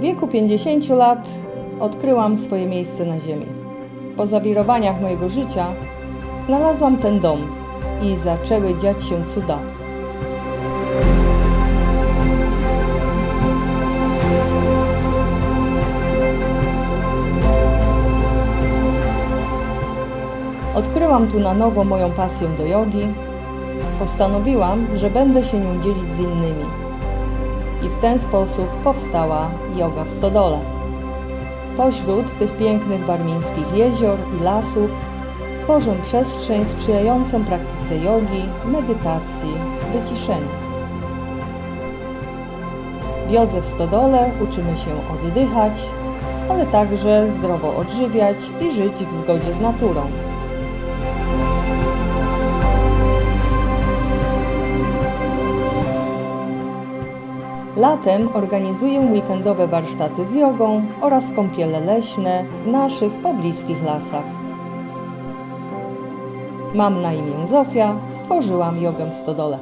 wieku 50 lat odkryłam swoje miejsce na ziemi. Po zawirowaniach mojego życia znalazłam ten dom i zaczęły dziać się cuda. Odkryłam tu na nowo moją pasję do jogi. Postanowiłam, że będę się nią dzielić z innymi. I w ten sposób powstała yoga w stodole. Pośród tych pięknych warmińskich jezior i lasów tworzę przestrzeń sprzyjającą praktyce jogi, medytacji, wyciszeniu. W jodze w stodole uczymy się oddychać, ale także zdrowo odżywiać i żyć w zgodzie z naturą. Latem organizuję weekendowe warsztaty z jogą oraz kąpiele leśne w naszych pobliskich lasach. Mam na imię Zofia, stworzyłam jogę w stodole.